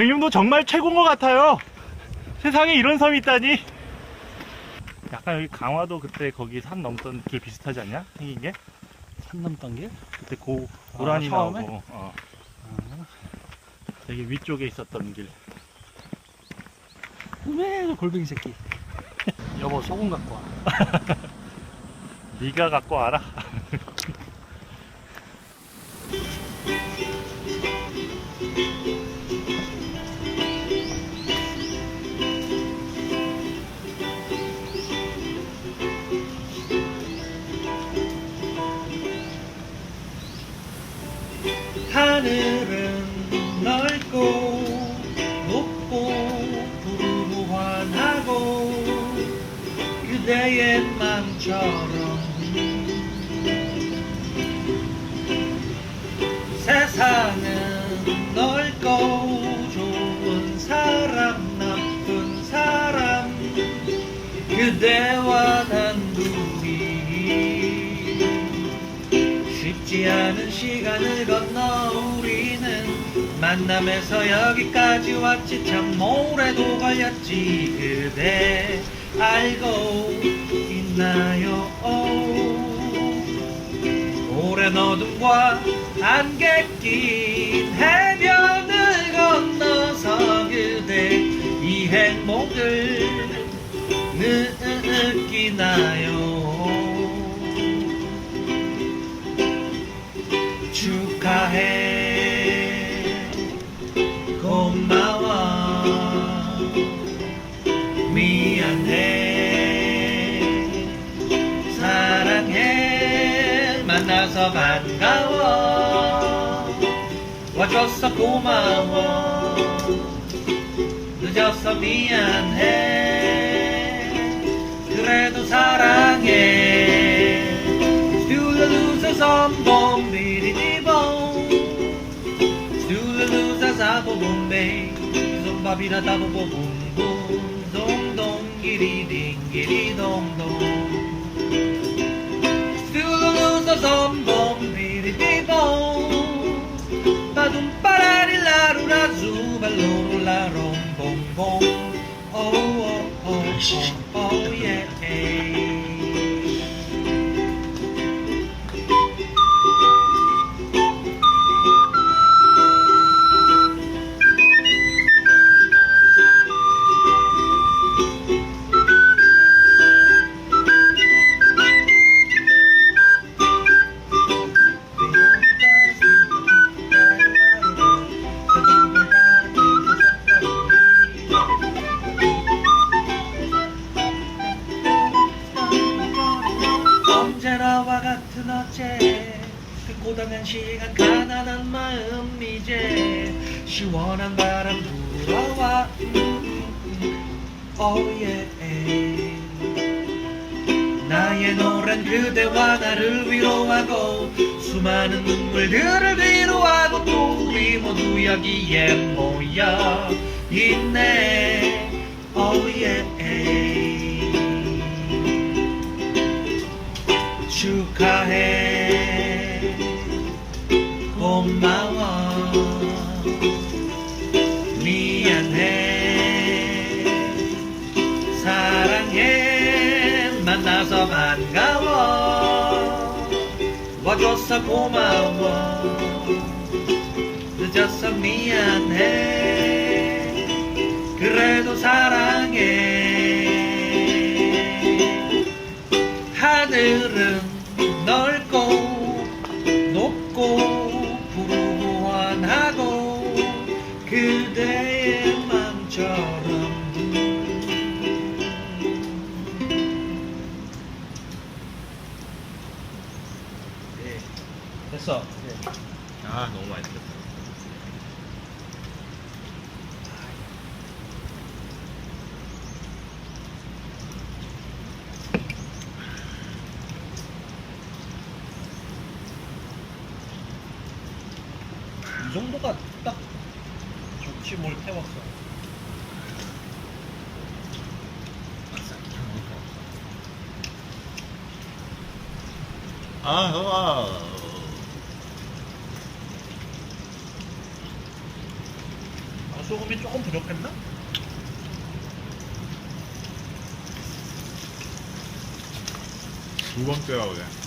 백령도 정말 최고인 것 같아요. 세상에 이런 섬이 있다니. 약간 여기 강화도 그때 거기 산 넘던 길 비슷하지 않냐? 생긴 게? 산 넘던 길? 그때 고, 고라니 아, 처음에? 나오고. 어. 되게 위쪽에 있었던 길. 왜 골뱅이 새끼. 여보 소금 갖고 와. 네가 갖고 와라. 그대의 맘처럼 세상은 넓고 좋은 사람 나쁜 사람. 그대와 단둘이 쉽지 않은 시간을 건너 우리는 만남에서 여기까지 왔지. 참 오래도 걸렸지 그대 알고 있나요? 오랜 어둠과 안개 낀 해변을 건너서 그대 이 행복을 느끼나요? 축하해. 고마워 사랑해. 만나서 반가워. 와줘서 고마워. 늦어서 미안해. 그래도 사랑해. Stula some 비리디봉 Stula 사보 bombe 좀밥이라 다보고 붕붕 동동 기리딩 기리동동 Stula some 비리디봉 바둠 빠라리 라루라 zubal로 라롱 어제 그 고단한 시간 가난한 마음 이제 시원한 바람 불어와. 오예 나의 노란 그대와 나를 위로하고 수많은 눈물들을 위로하고 또 우리 모두 여기에 모여 있네. 오예 만나서 반가워. 와줘서 고마워. 늦어서 미안해. 그래도 사랑해. 하늘은 넓고 높고 부르고환하고 그대 됐어 아, 너무 많이 들었다. 이 정도가 딱 좋지 뭘 태웠어 아, 아. 아, 소금이 조금 부족했나? 두 번째라 그래.